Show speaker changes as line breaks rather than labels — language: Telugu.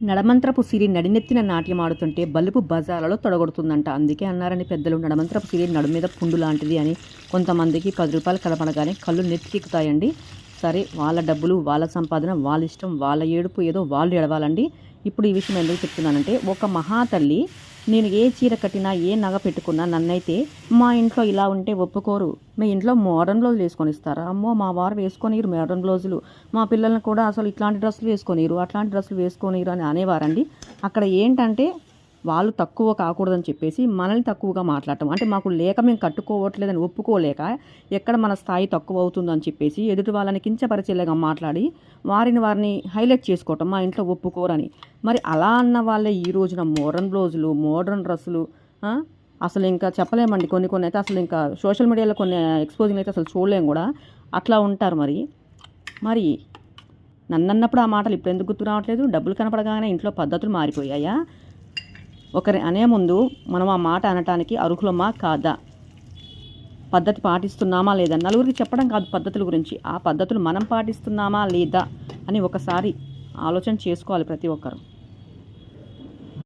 నడమంత్రపు సిరి నడినెత్తిన నాట్యం ఆడుతుంటే బలుపు బజార్లలో తొడగొడుతుందంట. అందుకే అన్నారని పెద్దలు నడమంత్రపు సిరి నడు మీద పుండు లాంటిది అని కొంతమందికి పది రూపాయలు కలపడగానే కళ్ళు నెత్తికెక్కుతాయండి సరే వాళ్ళ డబ్బులు వాళ్ళ సంపాదన వాళ్ళ ఇష్టం వాళ్ళ ఏడుపు ఏదో వాళ్ళు ఎడవాలండి ఇప్పుడు ఈ విషయం ఎందుకు చెప్తున్నానంటే ఒక మహాతల్లి నేను ఏ చీర కట్టినా ఏ నగ పెట్టుకున్నా నన్నైతే మా ఇంట్లో ఇలా ఉంటే ఒప్పుకోరు. మీ ఇంట్లో మోడర్న్ బ్లౌజులు వేసుకొని ఇస్తారా? అమ్మో మా వారు వేసుకొనిరు మోడర్న్ బ్లౌజులు మా పిల్లల్ని కూడా అసలు ఇట్లాంటి డ్రెస్సులు వేసుకొనిరు అట్లాంటి డ్రెస్సులు వేసుకొనిరు అని అనేవారండి. అక్కడ ఏంటంటే వాళ్ళు తక్కువ కాకూడదని చెప్పేసి మనల్ని తక్కువగా మాట్లాడటం. అంటే మాకు లేక మేము కట్టుకోవట్లేదని ఒప్పుకోలేక ఎక్కడ మన స్థాయి తక్కువ అవుతుందని చెప్పేసి ఎదుటి వాళ్ళని కించపరిచేలాగా మాట్లాడి వారిని వారిని హైలైట్ చేసుకోవటం మా ఇంట్లో ఒప్పుకోరని. మరి అలా అన్న వాళ్ళే ఈ రోజున మోడర్న్ బ్లౌజులు మోడర్న్ డ్రెస్సులు అసలు ఇంకా చెప్పలేమండి. కొన్ని కొన్ని అయితే అసలు ఇంకా సోషల్ మీడియాలో కొన్ని ఎక్స్పోజింగ్ అయితే అసలు చూడలేం కూడా. అట్లా ఉంటారు మరి. మరి నన్నన్నప్పుడు ఆ మాటలు ఇప్పుడు ఎందుకు గుర్తు రావట్లేదు? డబ్బులు కనపడగానే ఇంట్లో పద్ధతులు మారిపోయాయా? ఒకరి అనే ముందు మనం ఆ మాట అనటానికి అర్హులమా కాదా? పద్ధతి పాటిస్తున్నామా లేదా? నలుగురికి చెప్పడం కాదు పద్ధతుల గురించి. ఆ పద్ధతులు మనం పాటిస్తున్నామా లేదా అని ఒకసారి ఆలోచన చేసుకోవాలి ప్రతి ఒక్కరు.